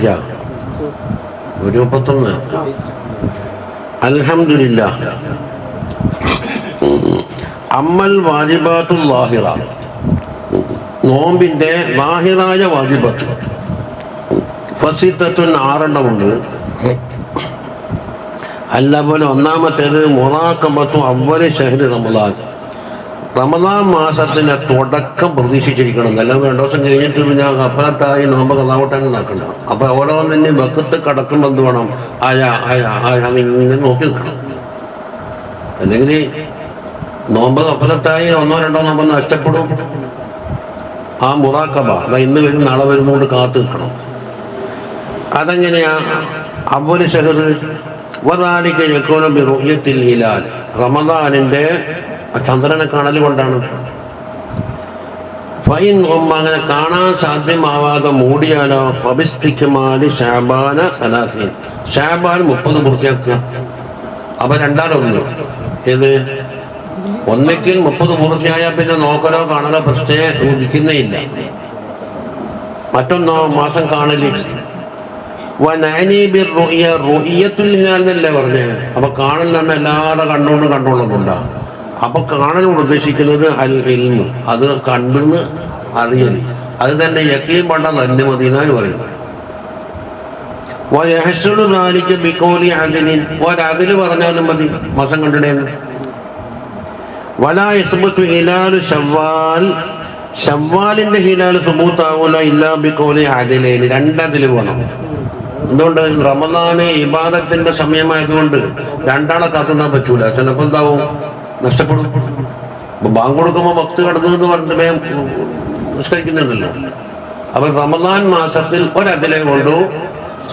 കിട്ടിയ ഒരു മുപ്പത്തൊന്ന്. അൽഹംദുലില്ലാ അമ്മൽ വാജിബാത്തു വാഹിറ നോമ്പിന്റെ വാഹിറായ വാജിബത്ത്. ഫസിത്തത്വൻ ആറെണ്ണമുണ്ട്. അല്ല പോലെ ഒന്നാമത്തേത് മൊറാക്കബത്തു അവൽ ഷഹരി റമദാൻ. റമദാൻ മാസത്തിന്റെ തുടക്കം പ്രതീക്ഷിച്ചിരിക്കണം. എന്നെല്ലാം രണ്ടു ദിവസം കഴിഞ്ഞിട്ട് പിന്നെ അപ്പനത്തായി നോമ്പ് കഥാവട്ടാൻ നടക്കണ്ട അപ്പൊ ഓരോ തന്നെ ബക്കത്ത് കടക്കുമ്പോൾ എന്ത് വേണം? ആയ ആയ ആയ ഇങ്ങനെ നോക്കി നിൽക്കണം. അല്ലെങ്കിൽ നോമ്പ് കപ്പലത്തായി ഒന്നോ രണ്ടോ നോമ്പ് നഷ്ടപ്പെടും. ആ മുറാക്കബ അതാ ഇന്ന് വരും നാളെ വരുന്നോണ്ട് കാത്തു നിൽക്കണം. അതെങ്ങനെയാ? അവർ ഷഹർ വദാലിക യകൂന ബിറുയത്തിൽ ഹിലാൽ. റമദാനിന്റെ ചന്ദ്രനെ കാണൽ കൊണ്ടാണ്. ഫൈൻ അങ്ങനെ കാണാൻ സാധ്യമാവാതെ മൂടിയാലോ ഫബിസ്തിക്കുമാലി ഷാബാന സലാസീൻ. ഷാബാൻ മുപ്പത് പൂർത്തിയാക്കുക. അപ്പൊ രണ്ടാലൊന്ന് ഏത്? ഒന്നിക്കിൽ മുപ്പത് പൂർത്തിയായാൽ പിന്നെ നോക്കലോ കാണലോ പ്രശ്നേ ഉദിക്കുന്നേ ഇല്ല മറ്റൊന്നോ മാസം കാണൽ. റുയത്തുൽ ഹിലാൽ എന്നല്ലേ പറഞ്ഞേ? അപ്പൊ കാണൽ തന്നെ എല്ലാവരുടെ കണ്ണുകൊണ്ട് കണ്ടോളുന്നുണ്ടാ അപ്പൊ കാണൽ ഉദ്ദേശിക്കുന്നത് അൽ ഇൽമു. അത് കണ്ടെന്ന് അറിയൽ. അത് തന്നെ യക്കീം പണ്ട നല്ല മതി എന്നാണ് പറയുന്നത്. ാലിക്ക് ബിക്കോലി ബിഖൗലി ഒരതിൽ പറഞ്ഞാലും മതി. മാസം കണ്ടിടേന്ന് വലാ യസ്ബത്തു ഹിലാലു ഷവ്വാൽ ഷവ്വാലിന്റെ ഹിലാൽ സുബൂത്താവൂല ഇല്ലാ ബിക്കോലി അദലൈൻ രണ്ടതിൽ വേണം എന്തുകൊണ്ട്? റമദാന് ഇബാദത്തിന്റെ സമയമായതുകൊണ്ട് രണ്ടാളെ കാത്തുന്നാൻ പറ്റൂല. ചിലപ്പോ എന്താവും? നഷ്ടപ്പെടും. ബാങ്ക് കൊടുക്കുമ്പോൾ ഭക്തി കടന്നു എന്ന് പറഞ്ഞിട്ട് വേഗം നിഷ്കരിക്കുന്നുണ്ടല്ലോ അപ്പൊ റമദാൻ മാസത്തിൽ ഒരതിലെ കൊണ്ടു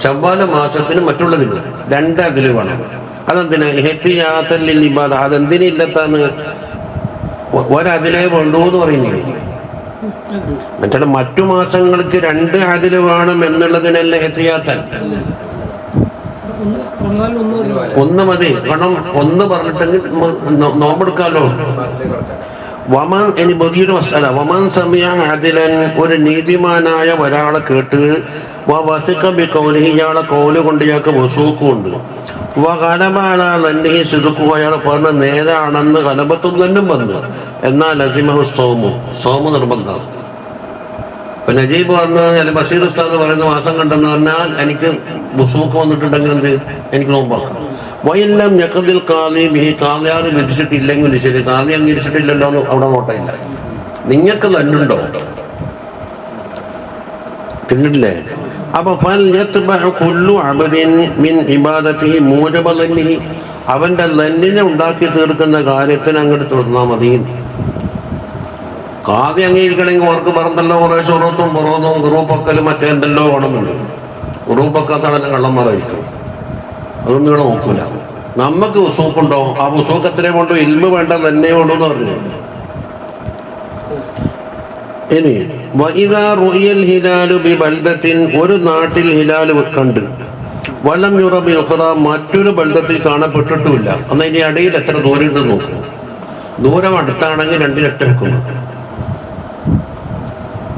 ശവ്വാല മാസത്തിന് മറ്റുള്ളതിന് രണ്ടതിൽ വേണം. അതെന്തിനാ? ഹെത്തിയാത്തല്ലിൽ ഇബാദ അതെന്തിനില്ലത്താന്ന് ഒരതിലെ കൊണ്ടു എന്ന് പറയുന്നത് മറ്റുള്ള മറ്റു മാസങ്ങൾക്ക് രണ്ട് അതിൽ വേണം എന്നുള്ളതിനല്ല എത്തിയാത്തൻ ഒന്ന് മതി. കാരണം ഒന്ന് പറഞ്ഞിട്ടെങ്കിൽ നോമ്പെടുക്കാമല്ലോ വമാൻ ഇനി ബദിയുടെ മസാല. വമാൻ സമയ അതിലൻ ഒരു നീതിമാനായ ഒരാളെ കേട്ട് കൗലി ഇയാളെ കൗൽ കൊണ്ട് ഇയാൾക്ക് വസൂക്കുണ്ട് വകലബാല തന്നെ സിതുക്കുക അയാൾ പറഞ്ഞ നേരാണെന്ന് കലബത്തും തന്നെ വന്നു. എന്നാൽ അസിമഹു സോമു. സോമു നിർബന്ധം. ഇപ്പൊ നജീബ് പറഞ്ഞ ബഷീർ ഉസ്താദ് പറയുന്ന മാസം കണ്ടെന്ന് പറഞ്ഞാൽ എനിക്ക് ബുസൂക്ക് വന്നിട്ടുണ്ടെങ്കിൽ എന്ത് എനിക്ക് നോമ്പാക്കാം. വയെല്ലാം ഞക്കതിൽ കാതി ഈ കാതിയാറ് വിധിച്ചിട്ടില്ലെങ്കിൽ ശരി. കാതി അംഗീകരിച്ചിട്ടില്ലല്ലോ എന്ന് അവിടെ നോട്ടയില്ല നിങ്ങൾക്ക് തന്നുണ്ടോ? തിന്നിട്ടില്ലേ? അപ്പൊ കുല്ലു അബദിൻ മിൻ ഇബാദത്തി മൂലബലി അവന്റെ ലന്നിനെ ഉണ്ടാക്കി തീർക്കുന്ന കാര്യത്തിന് അങ്ങോട്ട് തുടർന്നാൽ മതി. കാതി അംഗീകരിക്കണമെങ്കിൽ ഓർക്ക് പറഞ്ഞല്ലോ കുറേ ഷുറൂത്തും പുറത്തും മറ്റേ എന്തെല്ലോ വേണമെന്നുണ്ട്. ഗ്രൂപ്പൊക്കാത്താണെല്ലാം കള്ളന്മാരായിരിക്കും അതൊന്നും ഇവിടെ നോക്കൂല. നമുക്ക് ഉസൂക്കുണ്ടോ? ആ ഉസൂക്കത്തിനെ കൊണ്ടോ ഇൽമ വേണ്ട തന്നെ ഉള്ളൂ എന്ന് പറഞ്ഞു. ഇനി ഹിലാലു ഒരു നാട്ടിൽ ഹിലാൽ കണ്ട്. വലം യുറബി മറ്റൊരു ബൽദത്തിൽ കാണപ്പെട്ടിട്ടുമില്ല. അന്ന് ഇനി ഇടയിൽ എത്ര ദൂരം ഉണ്ടെന്ന് നോക്കും. ദൂരം അടുത്താണെങ്കിൽ രണ്ടിനൊറ്റ വെക്കുന്നു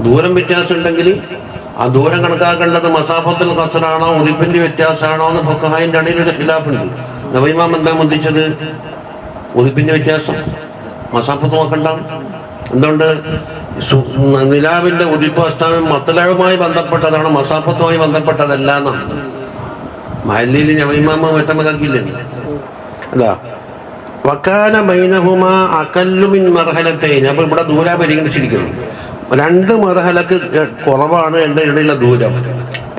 ദൂരം വ്യത്യാസം ഉണ്ടെങ്കിൽ ആ ദൂരം കണക്കാക്കേണ്ടത് മസാഫത്തിൽ കസറാണോ ഉദിപ്പിന്റെ വ്യത്യാസമാണോ എന്ന് ഫുഖഹായിന്റെ അടിയിൽ ഒരു ഖിലാഫുണ്ട് നവൈമാം എന്താ മുന്തിച്ചത്? ഉദിപ്പിന്റെ വ്യത്യാസം. മസാഫത്ത് നോക്കണ്ട. എന്തുകൊണ്ട്? നിലാവിന്റെ ഉദിപ്പ് അസ്ഥാനം മത്തലവുമായി ബന്ധപ്പെട്ടതാണ് മസാഫത്തുമായി ബന്ധപ്പെട്ടതല്ല എന്നാണ്. മഹല്ലിയിൽ നവൈമാമ വ്യക്തമാക്കിയില്ലേ? അതാ വക്കാന ബൈനഹുമ അകല്ലുമിൻ മർഹലത്തേന് അപ്പൊ ഇവിടെ ദൂര പരിഗണിച്ചിരിക്കുന്നു. രണ്ട് മറഹലക്ക് കുറവാണ് എന്റെ ഇടയിലുള്ള ദൂരം.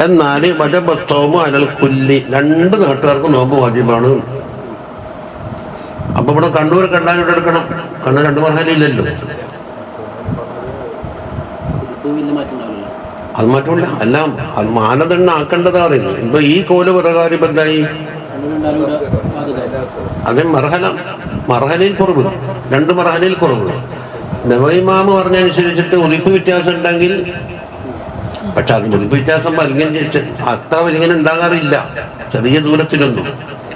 എന്നാൽ വജബസ്തവും അനൽ കുല്ലി രണ്ട് നാട്ടുകാർക്ക് നോമ്പ് വാജിബാണ്. അപ്പൊ ഇവിടെ കണ്ണൂർ കണ്ടാൽ ഇവിടെ എടുക്കണം. കണ്ണൂർ രണ്ട് മർഹലയില്ലല്ലോ അത് മാറ്റമില്ല അല്ല അത് മാനദണ്ഡം ആക്കേണ്ടതാ പറയുന്നത്. ഇപ്പൊ ഈ കോല പ്രകാരം ഇപ്പൊ എന്തായി അത് മർഹല മർഹലയിൽ കുറവ്. രണ്ട് മർഹലയിൽ കുറവ്. നവൈമാമ പറഞ്ഞനുസരിച്ചിട്ട് ഉദിപ്പ് വ്യത്യാസം ഉണ്ടെങ്കിൽ പക്ഷെ അത് ഉദിപ്പ് വ്യത്യാസം വലിയ അത്ര വലിങ്ങനെ ഉണ്ടാകാറില്ല. ചെറിയ ദൂരത്തിനൊന്നും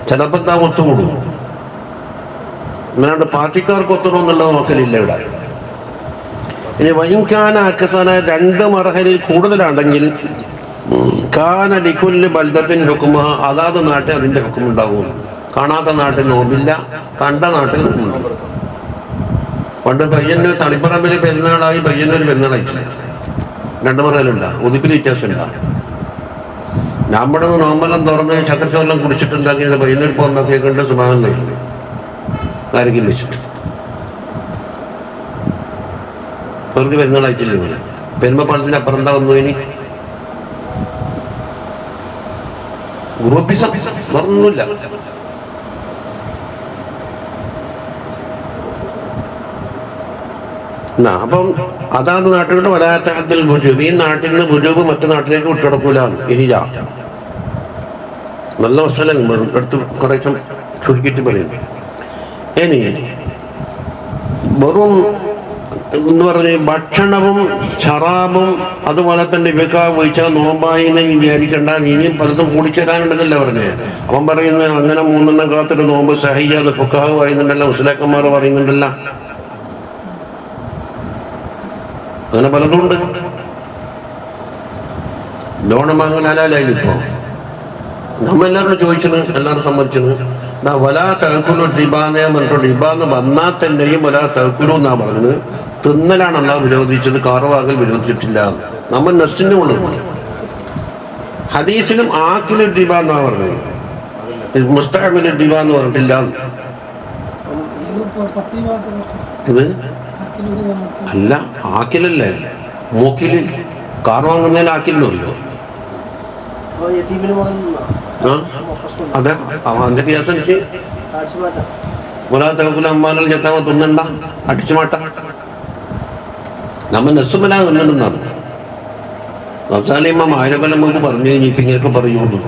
ചിലപ്പോൾ താ ഒത്തുകൂടും. അങ്ങനെയുണ്ട് പാർട്ടിക്കാർക്ക് ഒത്തണമെന്നുള്ളത് നോക്കലില്ല ഇവിടെ. ഇനി വൈകാന അക്കസാന രണ്ട് മറഹലിൽ കൂടുതലാണെങ്കിൽ കാന ലിക്കുല്ല് ബൽദത്തിന് ഹുക്കുമ അതാത് നാട്ടിൽ അതിന്റെ ഹുക്കുമുണ്ടാകും കാണാത്ത നാട്ടിൽ നോമ്പില്ല കണ്ട നാട്ടിൽ ഹുക്കുമുണ്ട് പണ്ട് പയ്യന്നൂർ തളിപ്പറമ്പിൽ പെരുന്നാളായി പയ്യന്നൂർ പെരുന്നാളായിട്ടില്ല. രണ്ടു പറയലുണ്ട ഉതിപ്പിന് വ്യത്യാസമുണ്ട. നമ്മുടെ നോമ്പെല്ലാം തുറന്ന് ചക്കച്ചോറെല്ലാം കുടിച്ചിട്ടുണ്ടാക്കി പയ്യന്നൂർ പോകുന്നൊക്കെ കണ്ട് സുമാനം കഴിഞ്ഞു ആരെങ്കിലും വെച്ചിട്ട്. അവർക്ക് പെരുന്നാളായിട്ടില്ല ഇവിടെ പെരുമപ്പാളത്തിന് അപ്പുറം എന്താ വന്നു ഇനി? ഗ്രൂപ്പിസം. വേറൊന്നുമില്ല. അപ്പം അതാണ് നാട്ടുകളുടെ വലാത്തത്തിൽ ബുജൂബ് ഈ നാട്ടിൽ നിന്ന് ബുജൂബ് മറ്റു നാട്ടിലേക്ക് വിട്ടുകിടക്കൂല. ഇഹിജ നല്ല സ്ഥലം എടുത്ത് കുറേശ്ശെ ചുരുക്കിയിട്ട് പറയുന്നു. ഇനി വെറും എന്ന് പറഞ്ഞ് ഭക്ഷണവും ഷറാബും അതുപോലെ തന്നെ ഇവക്ക വീഴ്ച നോമ്പായി എന്ന് വിചാരിക്കേണ്ട. ഇനിയും പലതും കൂടിച്ചേരാനുണ്ടെന്നല്ല പറഞ്ഞേ. അവൻ പറയുന്നത് അങ്ങനെ മൂന്നെണ്ണം കാത്തിട്ട് നോമ്പ് സഹിക്കാതെ ഫുക്കാഹ് പറയുന്നുണ്ടല്ലോ മുസ്ലാക്കന്മാർ പറയുന്നുണ്ടല്ലോ. അങ്ങനെ പലതും ഉണ്ട് ലോൺ വാങ്ങാൻ ഹലാലായി ഇപ്പോ. നമ്മെല്ലാവരും ചോദിച്ചത് എല്ലാവരും സമ്മതിച്ചത് വലാ തഹക്കുലു ഡിബാന്നേ പറഞ്ഞിട്ടുണ്ട് ഡിബാന്ന് വന്നാൽ തന്നെയും വലാ തഹക്കുലു എന്നാ പറഞ്ഞത്. തിന്നലാണ് അല്ല വിരോധിച്ചത് കാറുവാകൽ വിരോധിച്ചിട്ടില്ല. നമ്മൾ നെസ്റ്റിന്റെ ഉള്ളത് ഹദീസിലും ആക്കിലു ഡിബ എന്നാ പറഞ്ഞത്. മുസ്താമിലു ഡിബ എന്ന് പറഞ്ഞിട്ടില്ല. ഇത്? അല്ല ആക്കിലല്ലേ മൂക്കിൽ കാർ വാങ്ങുന്നതിൽ ആക്കില്ലല്ലോ. അതെ അവന്റെ കേസനുസരിച്ച് ഒരാ തവക്കുല അമ്മാനൽ ചെത്താവ തിന്നണ്ട അടിച്ചു മാട്ട നമ്മ നെസ്സുമല തിന്നിടുന്നാണ് അവസാനിയമ്മ ആയിരക്കൊല്ലം മുമ്പ് പറഞ്ഞു കഴിഞ്ഞ് ഇപ്പം ഇങ്ങനെയൊക്കെ പറയുള്ളൂ.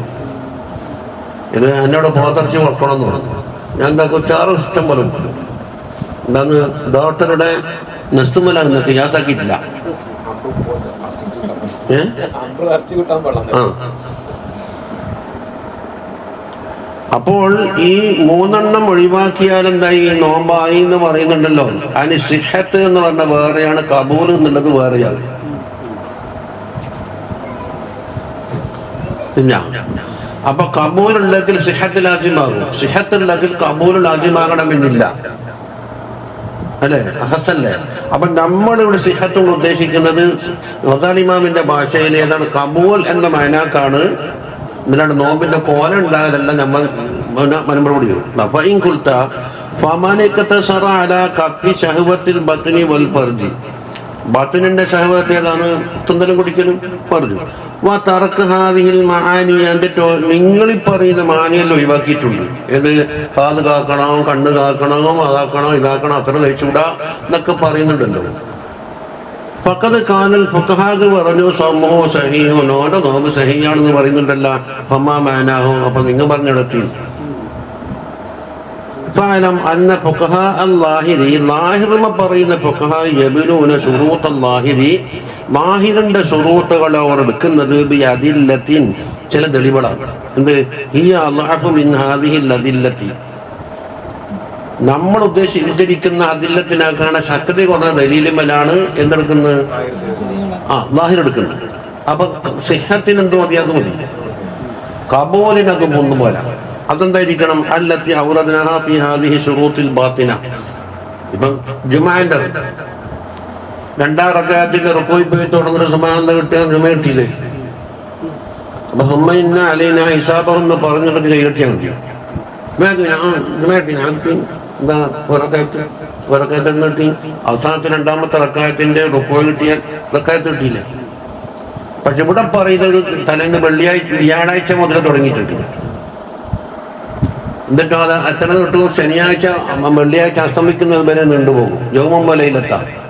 ഇത് എന്നോട് പോത്തറച്ച് വെക്കണം എന്ന് പറഞ്ഞു. ഞാൻ എന്താ കൊച്ചാറും ഇഷ്ടം പോലെ. എന്താന്ന് ഡോക്ടറുടെ നെസ്സുമല നിങ്ങൾക്ക് പാടില്ല ആ. അപ്പോൾ ഈ മൂന്നെണ്ണം ഒഴിവാക്കിയാൽ എന്തായി? നോമ്പായി എന്ന് പറയുന്നുണ്ടല്ലോ. അതിന് സിഹത്ത് എന്ന് പറഞ്ഞ വേറെയാണ് കബൂൽ എന്നുള്ളത് വേറെയാണ്. പിന്നെ അപ്പൊ കബൂൽ ഉണ്ടെങ്കിൽ സിഹത്ത് ലാജിമാകും. സിഹത്ത് ഉണ്ടെങ്കിൽ കബൂൽ ലാജിമാകണമെന്നില്ല. അല്ലേ? അഹസല്ലേ? അപ്പൊ നമ്മളിവിടെ സിഹത്ത് കൊണ്ട് ഉദ്ദേശിക്കുന്നത് റസാലിമാമിന്റെ ഭാഷയിൽ ഏതാണ്? കബൂൽ എന്ന മൈനാക്കാണ്. എന്നിട്ടാണ് നോമ്പിന്റെ കോല ഉണ്ടാകലല്ല നമ്മൾ മലമ്പടി ഫൈൻ കുൽത്ത സറ അല കപ്പി ഷഹവത്തിൽ ബത്തിനി വൽ ഫർജി. ബത്തിനിന്റെ ഷഹവത്ത് ഏതാണ്? തുന്തലും കുടിക്കലും പറഞ്ഞു. വാ തറക്ക് ഹാദിഹിൽ മാനി എന്നിട്ടോ നിങ്ങൾ ഈ പറയുന്ന മാനിയല്ല ഒഴിവാക്കിയിട്ടുണ്ട്. ഏത്? കാത് കാക്കണോ കണ്ണ് കാക്കണോ അതാക്കണോ ഇതാക്കണോ അത്ര തയ്ച്ചുകൂടാ എന്നൊക്കെ പറയുന്നുണ്ടല്ലോ. ഫക്കത് കാനൽ ഫുക്കഹാഗ് പറഞ്ഞു സമോ സഹിയോ നോന്റെ നോമ്പ് സഹിയാണെന്ന് പറയുന്നുണ്ടല്ലോ. ഫമാ മാനാഹോ. അപ്പൊ നിങ്ങൾ പറഞ്ഞിടത്തി. ഫാലം അന്ന ഫുഖഹ അല്ലാഹിരി ലാഹിർമ പറയുന്ന ഫുഖഹ യബിനൂന ഷുറൂത്ത് അല്ലാഹിരി ലാഹിറിന്റെ ഷുറൂത്തുകൾ അവർ എടുക്കുന്നത് ബി അതില്ലത്തിൻ ചില തെളിവുകളാണ്. എന്ത്? ഹിയ അല്ലാഹു മിൻ ഹാദിഹിൽ അതില്ലത്തി നമ്മൾ ഉദ്ദേശി ഉദ്ധരിക്കുന്ന അതില്ലത്തിനാക്കാണ് ശക്തി കുറഞ്ഞ ദലീലുമലാണ് എന്തെടുക്കുന്നത്? ആ ലാഹിർ എടുക്കുന്നത്. അപ്പൊ സിഹത്തിന് എന്ത് മതി? അത് മതി. കബോലിനത് ഒന്നും അതെന്തായിരിക്കണം അല്ലത്തി ഔറദ്നഹ ഫി ഹാദിഹി ശുറൂത്തിൽ ബാത്തിന. ഇപ്പം ജുമാന്റെ രണ്ടാം റക്കാത്തിന്റെ റുക്കോയി പോയി തുടങ്ങുന്ന സമാനത കിട്ടിയ ജുമ കിട്ടിയില്ലേ? അപ്പൊ സുമ്മ ഇന്ന അലീന ഹിസാബം എന്ന് പറഞ്ഞിടക്ക് ചെയ്യട്ടിയാൽ മതി. ജുമ കിട്ടി ഞാൻ കിട്ടി. അവസാനത്തെ രണ്ടാമത്തെ റക്കായത്തിന്റെ റുക്കോയി കിട്ടിയ റക്കായത്ത് കിട്ടിയില്ല. പക്ഷെ ഇവിടെ പറയുന്നത് തലേന്ന് വെള്ളിയാഴ്ച വ്യാഴാഴ്ച മുതൽ തുടങ്ങിയിട്ടുണ്ട്. എന്നിട്ടോ അത് അച്ഛനെ തൊട്ട് ശനിയാഴ്ച വെള്ളിയാഴ്ച അസ്തമിക്കുന്നത് വരെ നീണ്ടുപോകും. ജോമമ്പലയിലെത്താം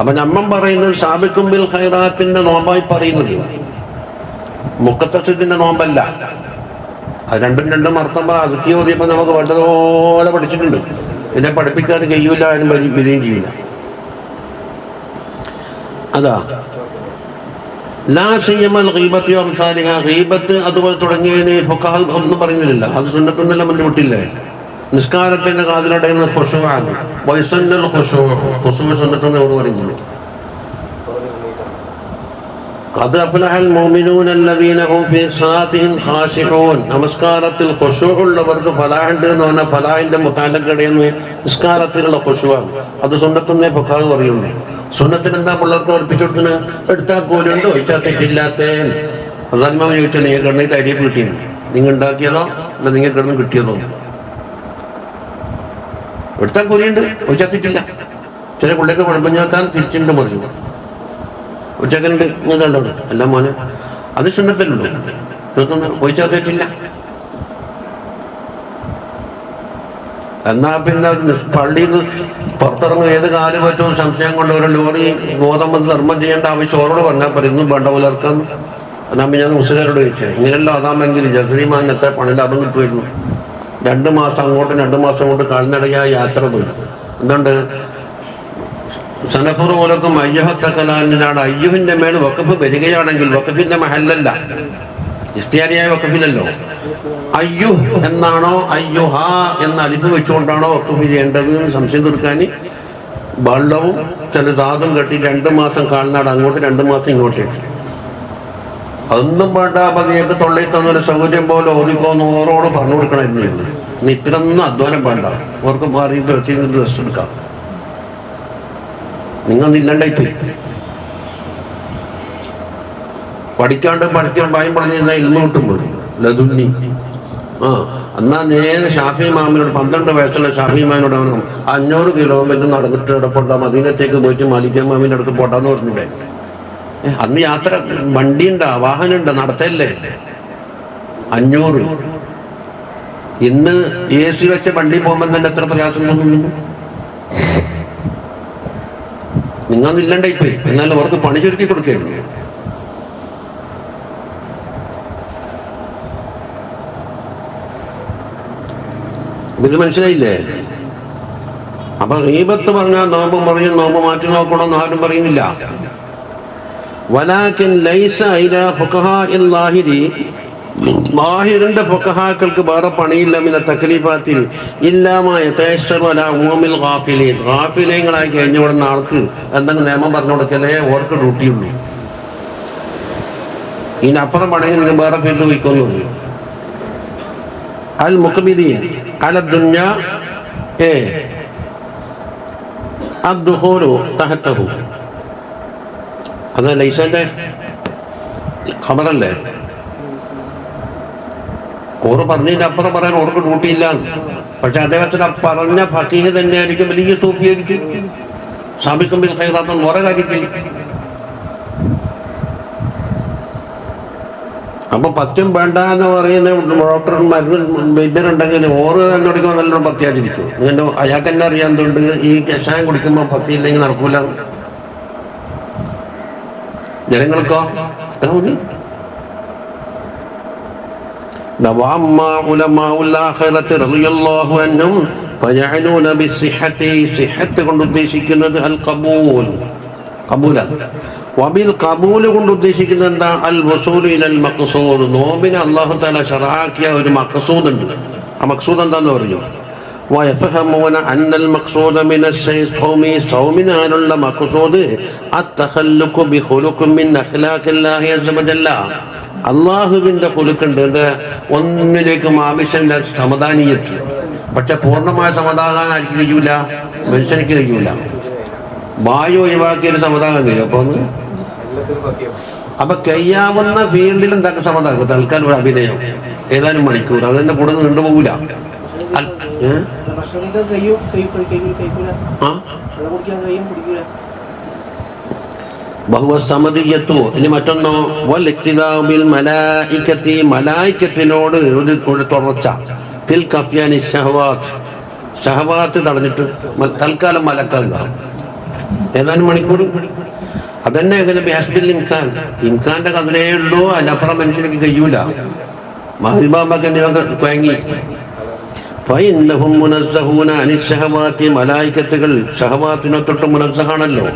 അപ്പൊ നമ്മൻ പറയുന്നത് ഷാബിക്കുമ്പിൽ ഹൈറാത്തിന്റെ നോമ്പായി പറയുന്നത്. മുക്കത്തസത്തിന്റെ നോമ്പല്ല. അത് രണ്ടും രണ്ടും അർത്ഥം അതുക്കി ഓതിയപ്പോ നമുക്ക് വേണ്ടതുപോലെ പഠിച്ചിട്ടുണ്ട്. പിന്നെ പഠിപ്പിക്കാൻ കഴിയൂല അതിന് വരി- വരികയും ചെയ്യില്ല അതാ. അതുപോലെ തുടങ്ങിയതിന് ഒന്നും പറയുന്നില്ല. അത് സുന്നത്തൊന്നെല്ലാം മുന്നിൽ നിസ്കാരത്തിന്റെ കാതിലടയുന്ന ഖുഷുവാണ്. വയസ്സന്നൽ ഖുഷു ഖുഷു സുന്നത്തെന്ന് എവിടെ പറയുന്നുള്ളൂ. قد أفلح المؤمنون الذين هم في صلاتهم خاشعون നമസ്കാരത്തിൽ ഖുശൂ ഉള്ളവർക്ക് ഫലാഹുണ്ട് എന്ന് പറഞ്ഞാൽ ഫലാഹിന്റെ മുത്താലക്കടയെന്ന് നിസ്കാരത്തിലുള്ള ഖുശുവാണ് അത് സുന്നത്തുന്നേ പൊക്കാതെ പറയുള്ളൂ സുന്നത്തിന് എന്താ പിള്ളേർക്ക് പഠിപ്പിച്ചു കൊടുക്കുന്നത് എടുത്താൽ കൂലുണ്ട് ഒഴിച്ചാൽ തെറ്റില്ലാത്ത അതാത്മാവ് ചോദിച്ചാൽ നിങ്ങൾ കിടന്ന് തരിയപ്പ് കിട്ടിയത് നിങ്ങൾ ഉണ്ടാക്കിയതോ അല്ല നിങ്ങൾ കിടന്ന് കിട്ടിയതോ എടുത്താൽ കൂലിയുണ്ട് ഒഴിച്ചാൽ തെറ്റില്ല ചില പിള്ളേർക്ക് കുഴപ്പം ചേർത്താൽ തിരിച്ചുണ്ട് പറഞ്ഞു ഉച്ചക്കനുണ്ട് ഇങ്ങനെയുണ്ടോ അല്ല മോനെ അത് ഒഴിച്ചാൽ തെറ്റില്ല എന്നാ പിന്നെ പള്ളിയിൽ നിന്ന് പുറത്തിറങ്ങും ഏത് കാൽ പറ്റും സംശയം കൊണ്ട് ലോറി ഗോതമ്പ് ധർമ്മം ചെയ്യേണ്ട ആവശ്യം ഓരോട് പറഞ്ഞാൽ പറയുന്നു വേണ്ട പുലർക്കാന്ന് എന്നാ ഞാൻ മുസ്ലിമരോട് ചോദിച്ചത് ഇങ്ങനെയല്ലോ അതാമെങ്കിൽ ജസീമാൻ എത്ര പണി ലാഭം കിട്ടുമായിരുന്നു. രണ്ട് മാസം അങ്ങോട്ടും രണ്ട് മാസം കൊണ്ട് കാൽനടയായി യാത്ര പോയി. എന്തുകൊണ്ട് സനഫുർ പോലൊക്കെ അയ്യഹത്തക്കലാലിനാണ് അയ്യുഹിന്റെ മേൽ വക്കഫ് വരികയാണെങ്കിൽ വക്കഫിന്റെ മഹല്ലല്ല. ഇഷ്ടിയാരിയായ വക്കഫിലല്ലോ അയ്യു എന്നാണോ അയ്യുഹ എന്ന അലിപ്പ് വെച്ചുകൊണ്ടാണോ വക്കഫ് ചെയ്യേണ്ടത് സംശയം തീർക്കാൻ വള്ളവും ചില ധാതും കെട്ടി രണ്ട് മാസം കാൽനാട് അങ്ങോട്ട് രണ്ട് മാസം ഇങ്ങോട്ടേക്ക്. അതൊന്നും വേണ്ട പതിയൊക്കെ തൊള്ളയിൽ തന്നൊരു സൗകര്യം പോലെ ഓതിക്കോന്ന് ഓരോട് പറഞ്ഞു കൊടുക്കണമായിരുന്നു ഇന്ന് ഇത്രയൊന്നും അധ്വാനം വേണ്ട. അവർക്ക് മാറി ഡ്രസ്സ് ഡ്രസ് എടുക്കാം. നിങ്ങൾ ഇല്ലണ്ടായിപ്പോയി പഠിക്കാണ്ട് പഠിക്കാൻ ഭയം പറഞ്ഞിരുന്ന ഇൽമ കിട്ടും പോലും ലതുണ്ണി. ആ എന്നാ നേരെ ഷാഫി മാമിനോട് പന്ത്രണ്ട് വയസ്സുള്ള ഷാഫി മാമിനോട് അവനും അഞ്ഞൂറ് കിലോമീറ്റർ നടന്നിട്ട് ഇടപെട്ട മദീനത്തേക്ക് പോയിട്ട് മാലിക്ക മാമിന്റെ അടുത്ത് പോട്ടാന്ന് പറഞ്ഞിട്ടേ അന്ന് യാത്ര വണ്ടി ഉണ്ടാ വാഹനം ഉണ്ടാ നടത്തല്ലേ? അഞ്ഞൂറ്. ഇന്ന് എ സി വെച്ച വണ്ടി പോകുമ്പോൾ തന്നെ എത്ര പ്രയാസം തോന്നുന്നു നിങ്ങൾ ഇല്ലണ്ടായിപ്പോയി എന്നാലും അവർക്ക് പണി ചുരുക്കി കൊടുക്കുകയാണ് ഇത് മനസ്സിലായില്ലേ? അപ്പൊ റീബത്ത് പറഞ്ഞാൽ നോമ്പ് പറഞ്ഞ് നോമ്പ് മാറ്റി നോക്കണമെന്ന് ആരും പറയുന്നില്ല. ലൈസ ബാഹിറിന്റെ ഫുഖഹാക്കൾക്ക് വേറെ പണിയില്ല മിന തക്ലീഫാത്തിൽ ഇല്ലാമായ തേശ്വർ വല ഉമിൽ ഗാഫിലീൻ. ഗാഫിലീങ്ങളായി കഴിഞ്ഞുവിടുന്ന ആൾക്ക് എന്തെങ്കിലും നിയമം പറഞ്ഞു കൊടുക്കലേ ഓർക്ക് ഡ്യൂട്ടിയുള്ളൂ. ഇതിനപ്പുറം പണിയെങ്കിൽ നിങ്ങൾ വേറെ ഫീൽഡ് പോയിക്കൊന്നുള്ളൂ അൽ മുഖബിദീൻ അല ദുഞ്ഞ എ അദ്ദുഹൂലു തഹത്തഹു. അത് ലൈസന്റെ ഖബറല്ലേ? ഓറ് പറഞ്ഞതിന്റെ അപ്പുറം പറയാൻ ഓർക്ക് ഡ്യൂട്ടിയില്ല. പക്ഷെ അദ്ദേഹത്തിന് ആ പറഞ്ഞ ഫക്കീഹ് തന്നെയായിരിക്കും വലിയ സൂപ്പിയായിരിക്കും സാബിക്കും ബിൽ ഖൈറാത്തും ഓരോ കാര്യത്തിൽ. അപ്പൊ പത്യം വേണ്ട എന്ന് പറയുന്ന ഡോക്ടർ മരുന്ന് വൈദ്യരുണ്ടെങ്കിൽ ഓറ് കണ്ടുപിടിക്കുമ്പോൾ നല്ലോണം പത്യാതിരിക്കും അങ്ങനെ അയാൾക്ക് തന്നെ അറിയാന്തുണ്ട് ഈ കഷായം കുടിക്കുമ്പോൾ പത്തി ഇല്ലെങ്കിൽ നടക്കൂല. ജനങ്ങൾക്കോ? മതി. وأما علماء الآخرة رضي الله عنهم فيعنون بالصحة صحة കൊണ്ട് ഉദ്ദേശിക്കുന്നത് അൽ കബൂൽ കബൂലാണ് വബിൽ കബൂൽ കൊണ്ട് ഉദ്ദേശിക്കുന്നത് എന്താ അൽ വസൂൽ ഇലൽ മഖ്സൂദ് നോമ്പിന് അല്ലാഹു തആല ശറആക്കിയ ഒരു മഖ്സൂദ് ഉണ്ട് ആ മഖ്സൂദ് എന്താന്ന് പറഞ്ഞു ويفهمون أن المقصود من الصوم صومنا مقصود التخلق بخلق من أخلاق الله عز وجل അള്ളാഹുവിന്റെ കുലുക്കുണ്ട് എന്ത് ഒന്നിലേക്കും ആവശ്യമില്ല സമാധാനീയത്ത് പക്ഷെ പൂർണമായ സമാധാനം ആർക്ക് കഴിയൂല? മനുഷ്യനിക്ക് കഴിയൂല. വായു ഒഴിവാക്കിയൊരു സമാധാനം കഴിയും? അപ്പൊ ഒന്ന്? അപ്പൊ കഴിയാവുന്ന ഫീൽഡിൽ എന്തൊക്കെ സമാധാനം? തൽക്കാലം ഒരു അഭിനയം. ഏതാനും മണിക്കൂർ. അതിന്റെ കൂടെ നീണ്ടുപോകൂല ആ? വെള്ളം കുടിക്കാൻ കഴിയും കുടിക്കൂല ബഹുവ സമതിയത്തു. ഇനി മറ്റൊന്നോ വൽ ഇക്തിദാഉ ബിൽ മലായികത്തി മലായിക്കത്തിനോട് ഒരു ഒരു തുടർച്ച. ഫിൽ കഫ്യാനി ഷഹവാത്ത്. ഷഹവാത്ത് തടഞ്ഞിട്ട് തൽക്കാലം തൽക്കാലം മലക്കാക ഏതാനും മണിക്കൂർ. അതന്നെ എങ്ങനെ ബിഹസ്ബിൽ ഇൻഖാൻ. ഇൻഖാന്റെ കതിരേ ഉള്ളൂ അതിനപ്പുറം മനുഷ്യനിക്ക് കഴിയൂല. മഹിബാബക്ക് ഇവർക്ക് കുഴങ്ങി അനിഷഹവാത്തി മലായിക്കത്തുകൾ. ഷഹവാത്തിനെ തൊട്ട് മുനസ്സഹാണല്ലോ.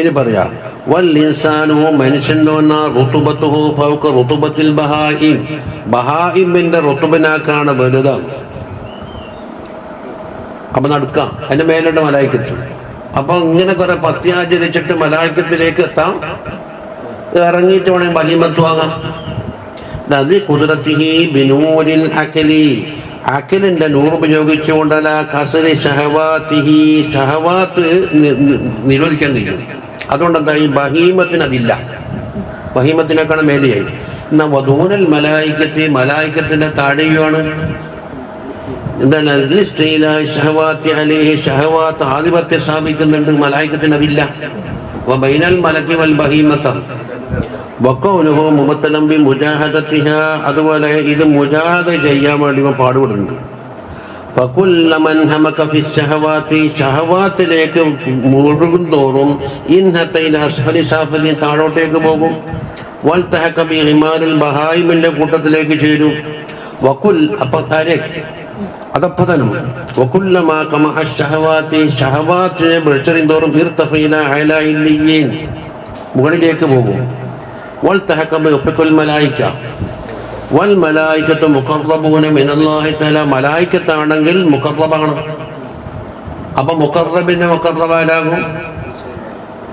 ഇനി പറയാ വൽ ഇൻസാനു മനുഷ്യൻ എന്ന് ഋതുബത്തുഹോ റുത്തുബത്തുഹു ഋതുബത്തിൽ ബഹായിം ബഹായിമിന്റെ റുത്തുബിനാക്കാണ് വലുതാണ് അപ്പം നടക്കാം. അതിന്റെ മേലോട്ട് മലായിക്കത്തു. അപ്പം ഇങ്ങനെ കുറെ പത്യാചരിച്ചിട്ട് മലായിക്കത്തിലേക്ക് എത്താം. ഇറങ്ങിയിട്ട് വേണമെങ്കിൽ ബഹിമത്വാകാം അത് കുതിരത്തിഹി ബിനൂരിൽ അഖലി. അഖിലിന്റെ നൂറ് ഉപയോഗിച്ചുകൊണ്ടല്ല കസരി ഷഹവാത്തിഹി. ഷഹവാത്ത് നിരോധിക്കാൻ കഴിയും. അതുകൊണ്ട് എന്താ ഈ ബഹീമത്തിന് അതില്ല ബഹീമത്തിനേക്കാണ് മേലെയായി. എന്നാ വധൂനൽ മലായിക്കത്തെ മലായിക്കത്തിന്റെ താഴെയുമാണ്. എന്താണ്? ഷഹവാത്തി ആധിപത്യം സ്ഥാപിക്കുന്നുണ്ട്. മലായിക്കത്തിന് അതില്ല ബൈനൽ മലക്കി വൽ ബഹീമത്താണ് വക്കൗലുഹു മുബത്തലംബി മുജാഹദത്തിഹ. അതുപോലെ ഇത് മുജാഹദ ചെയ്യാൻ വേണ്ടി പാടുപെടുന്നുണ്ട്. ഷഹവാത്തിലേക്ക് മുഴുകും തോറും ഇൻഹത്തൈനാഫലി താഴോട്ടേക്ക് പോകും. വൽത്തഹക്കബി ഇമാനുൽ ബഹായിമിന്റെ കൂട്ടത്തിലേക്ക് ചേരും. വക്കുൽ അപ്പൊ തരക് അതപ്പതനം. വക്കുല്ലമാ കമഹ ഷഹവാത്തി ഷഹവാത്തിനെ വെളിച്ചറിയും തോറും തീർത്തഫീന അയലായില്ലീൻ മുകളിലേക്ക് പോകും. വൽത്തഹക്കബി ഒപ്പിക്കുൽ മലായിക്ക. വൽ മലായിക്കത്ത് മുഖർറബൂന മിനല്ലാഹി തല മലായിക്കത്താണെങ്കിൽ മുഖർറബാണ്. അപ്പൊ മുഖർറബിന്റെ മുഖർറബാരാകും?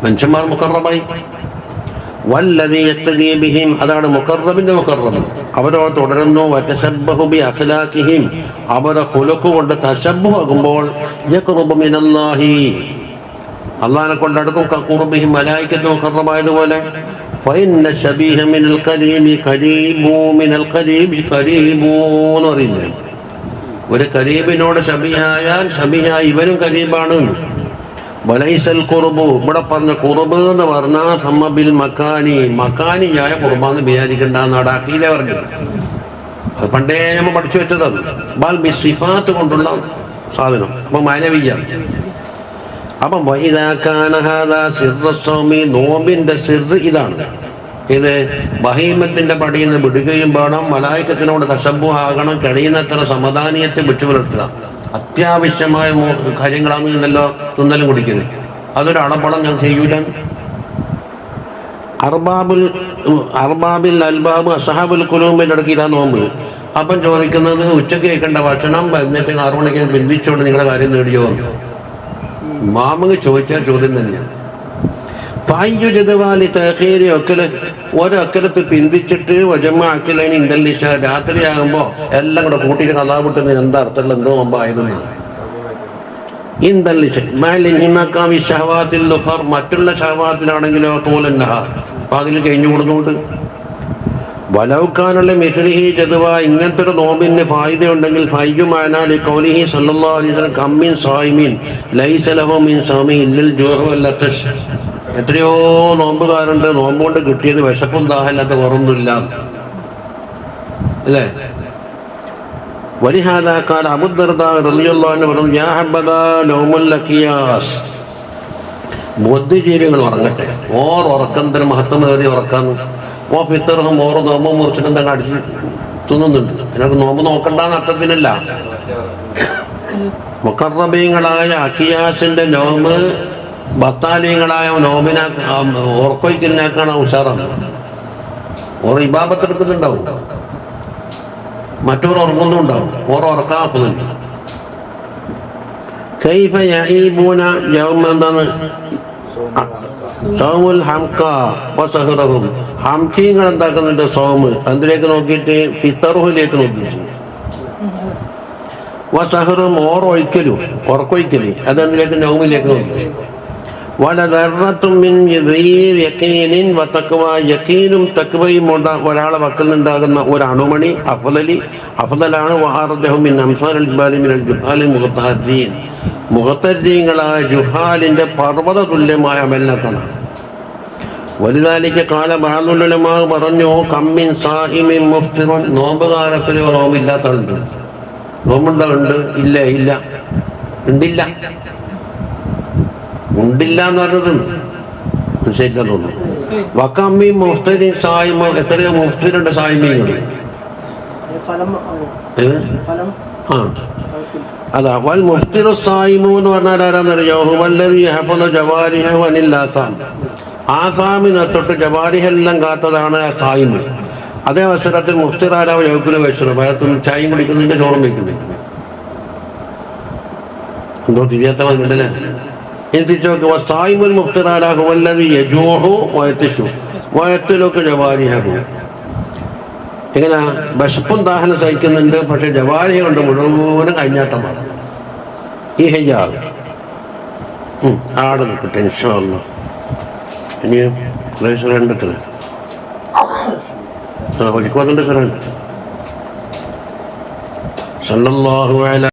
മനുഷ്യന്മാർ മുഖർറബായി. വല്ലതി ബിഹിം അതാണ് മുഖർറബിന്റെ മുഖർറബ്. അവരോ തുടരുന്നു വതശബ്ബഹുബി അഖ്ലാഖിഹിം. അവരെ ഹുലുക്ക് കൊണ്ട് തശബ്ബു അള്ളഹാനെ മിനല്ലാഹി. കൊണ്ട് അടുക്കും കഖുറുബിഹിം മലായിക്കത്ത് മുഖർറബായതുപോലെ فإن الشبيه من القريب قريب من القريب قريب എന്ന് പറയുന്നത് ഒരു കരീബിനോട് ഷബിയായാൽ ഷബിയ ഇവനും കരീബാണ് വലൈസൽ കുറുബു ഇവിടെ പറഞ്ഞ കുറുബ് എന്ന് പറഞ്ഞാൽ സമ്മബിൽ മക്കാനി മക്കാനിയായ കുറുബാന്ന് വിചാരിക്കണ്ട എന്നാണ് അക്കീലെ പറഞ്ഞത് അത് പണ്ടേ നമ്മൾ പഠിച്ചു വെച്ചതാണ് ബാൽ ബി സിഫാത്ത് കൊണ്ടുള്ള സാധനം അപ്പൊ മാനവീയാണ് അപ്പം സിർറസ്വാമി നോമ്പിന്റെ സിർ ഇതാണ്. ഇത് ബഹീമത്തിന്റെ പടിയിൽ നിന്ന് വിടുകയും വേണം മലായക്കത്തിനോട് ആകണം കഴിയുന്നത്ര സമദാനീയത്തെ വിട്ടുപുലർത്തുക. അത്യാവശ്യമായ കാര്യങ്ങളാണ് ഇന്നല്ലോ തുന്നലും കുടിക്കുന്നത് അതൊരു അളപ്പളം ഞാൻ ചെയ്യൂല. അർബാബുൽ അർബാബിൽ അൽബാബ് അസഹാബുൽ കുലൂമിന്റെ ഇടയ്ക്ക് ഇതാ നോമ്പ്. അപ്പം ചോദിക്കുന്നത് ഉച്ചയ്ക്ക് കേൾക്കേണ്ട ഭക്ഷണം എന്നിട്ട് ആറു മണിക്ക് ബന്ധിച്ചുകൊണ്ട് നിങ്ങളുടെ കാര്യം നേടിയോ. മാമങ്ങ് ചോദിച്ചാൽ ചോദ്യം തന്നെയാണ് പായു ജതവാലി തഹേരി ഒക്കൽ ഒരക്കലത്ത് പിന്തിച്ചിട്ട് വജമ അക്കലൈന് ഇന്റലിഷ രാത്രിയാകുമ്പോൾ എല്ലാം കൂടെ കൂട്ടിയിട്ട് കഥാപുട്ടുന്ന എന്താ അർത്ഥമുള്ള എന്തോ ലുഹർ. മറ്റുള്ള ശവാത്തിലാണെങ്കിലോ തോലന്നഹ. പകൽ കഴിഞ്ഞു കൊടുക്കുന്നുണ്ട്. വലൗക്കാനുള്ള മിസ്ലിഹി ജതുവ ഇങ്ങനത്തെ ഒരു നോമ്പിന് ഫായിദ ഉണ്ടെങ്കിൽ ഫയ്യുമാനാലി കൗലിഹി സല്ലല്ലാഹു അലൈഹി വസല്ലം കമ്മിൻ സായിമിൻ ലൈസ ലഹു മിൻ സാമി ഇല്ലൽ ജൂഹു വൽ അത്തശ് എത്രയോ നോമ്പുകാരുണ്ട് നോമ്പ് കൊണ്ട് കിട്ടിയത് വിശപ്പും ദാഹമില്ലാത്ത കുറവൊന്നുമില്ല അല്ലേ ولهذا قال أبو الدرداء رضي الله عنه പറഞ്ഞു يا حبذا نوم الأكياس ബുദ്ധിജീവികൾ ഉറങ്ങട്ടെ ഓർ ഉറക്കം തന്നെ മഹത്വമേറിയ ഉറക്കാന്ന് ഓ ഫിത്തറും ഓർ നോമ്പും മുറിച്ചിട്ട് എന്താ അടിച്ച് തിന്നുന്നുണ്ട്. അതിനൊക്കെ നോമ്പ് നോക്കണ്ട അർത്ഥത്തിനല്ല. മുക്കറബീങ്ങളായ അക്കിയാസിന്റെ നോമ്പ് ഭത്താലീങ്ങളായ നോമ്പിനെ ഉറക്കൊയ്ക്കലിനേക്കാണ് ഉഷാറാണ്. ഓർ ഇബാബത്തെടുക്കുന്നുണ്ടാവും മറ്റൊരു ഉറങ്ങുന്നുണ്ടാവും ഓർ ഉറക്കാക്കുന്നുണ്ട് കൈഫ യഈബൂന യൗമ എന്താണ് സൗമുൽ ഹംക വസഹറഹും. ഹംകീങ്ങൾ എന്താക്കുന്നുണ്ട് സോമ് എന്തിലേക്ക് നോക്കിയിട്ട്? ഫിത്തറുഹിലേക്ക് നോക്കിയിട്ട് വസഹറും ഓർ ഒഴിക്കലും ഉറക്കൊഴിക്കൽ. അതെന്തിലേക്ക്? നൗമിലേക്ക് നോക്കി. തഖ്വയും ഉണ്ട ഒരാളെ വക്കിൽ നിന്നുണ്ടാകുന്ന ഒരു അണുമണി അഫലലി മുഖത്തഹരീൻ മുഖത്തരീങ്ങളായ ജുഹാലിന്റെ പർവത തുല്യമായ മെല്ലക്കണ വലുതാലിക്ക് കാല ബാലുലമാ പറഞ്ഞു കമ്മിൻ സാഹിമിൻ മുഫ്തിറുൻ. നോമ്പുകാലത്തിലോ നോമ്പില്ലാത്ത ആളുണ്ട് നോമ്പുണ്ടോ ഇല്ല ഇല്ല. ഉണ്ടില്ല. ഉണ്ടില്ല എന്ന് പറഞ്ഞത് മനസ്സിലാക്കാൻ തോന്നുന്നു. വക്കമ്മി മുഫ്തരി സായ്മ എത്രയോ മുഫ്തരുണ്ട്? ഫലം ആ. അതാ വൽ മുഫ്തിറു സായിമു എന്ന് പറഞ്ഞാൽ ആരാന്നറിയോ ഹുവല്ലദി യഹഫദു ജവാരിഹു അനിൽ ആസാം. ആസാമിനെ തൊട്ട് ജവാരിഹെല്ലാം കാത്തതാണ് സായിമ്. അതേ അവസരത്തിൽ ആരാവ് യൗക്കുല വെച്ചു പഴത്തും ചായയും കുടിക്കുന്നുണ്ട് ചോറും വയ്ക്കുന്നുണ്ട് എന്തോ തിരിയാത്ത വന്നിട്ടല്ലേ? ഇനി തിരിച്ചു നോക്കുക സായിമുൽ മുഫ്തിർ ആരാ യജൂഹു വയത്തിഷു വയത്തിലൊക്കെ ജവാരിയാകും ഇങ്ങനെ വിശപ്പും ദാഹനം സഹിക്കുന്നുണ്ട് പക്ഷെ ജവാരി കൊണ്ട് മുഴുവനും കഴിഞ്ഞാട്ടമാണ് ഈ ഹെയ്യാവ് ആടെ നിൽക്കട്ടെ ഇൻഷാല്ല ഇനി രണ്ടത്തിന് ആ സല്ലല്ലാഹു അല